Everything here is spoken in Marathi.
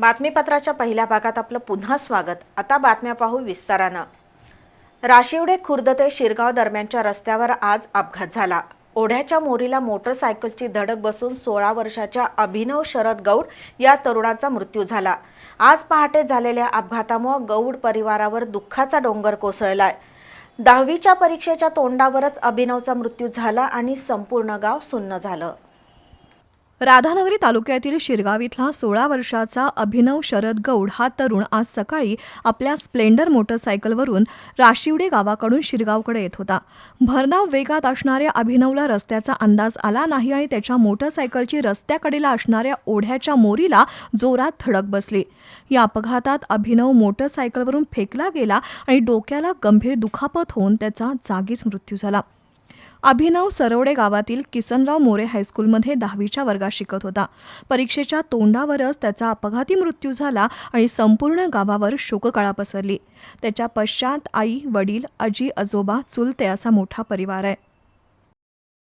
बातमीपत्राच्या पहिल्या भागात आपलं पुन्हा स्वागत. आता बातम्या पाहू विस्तारानं. राशिवडे खुर्द ते शिरगाव दरम्यानच्या रस्त्यावर आज अपघात झाला. ओढ्याच्या मोरीला मोटरसायकलची धडक बसून सोळा वर्षाच्या अभिनव शरद गौड या तरुणाचा मृत्यू झाला. आज पहाटे झालेल्या अपघातामुळे गौड परिवारावर दुःखाचा डोंगर कोसळलाय. दहावीच्या परीक्षेच्या तोंडावरच अभिनवचा मृत्यू झाला आणि संपूर्ण गाव सुन्न झालं. राधानगरी तालुक्यातील शिरगाव इथला सोळा वर्षाचा अभिनव शरद गौड हा तरुण आज सकाळी आपल्या स्प्लेंडर मोटरसायकलवरून राशिवडे गावाकडून शिरगावकडे येत होता. भरधाव वेगात असणाऱ्या अभिनवला रस्त्याचा अंदाज आला नाही आणि त्याच्या मोटरसायकलची रस्त्याकडेला असणाऱ्या ओढ्याच्या मोरीला जोरात धडक बसली. या अपघातात अभिनव मोटरसायकलवरून फेकला गेला आणि डोक्याला गंभीर दुखापत होऊन त्याचा जागीच मृत्यू झाला. अभिनव सरवडे गावातील किसनराव मोरे हायस्कूलमध्ये दहावीच्या वर्गात शिकत होता. परीक्षेच्या तोंडावरच त्याचा अपघाती मृत्यू झाला आणि संपूर्ण गावावर शोककळा पसरली. त्याच्या पश्चात आई वडील आजी आजोबा चुलते असा मोठा परिवार आहे.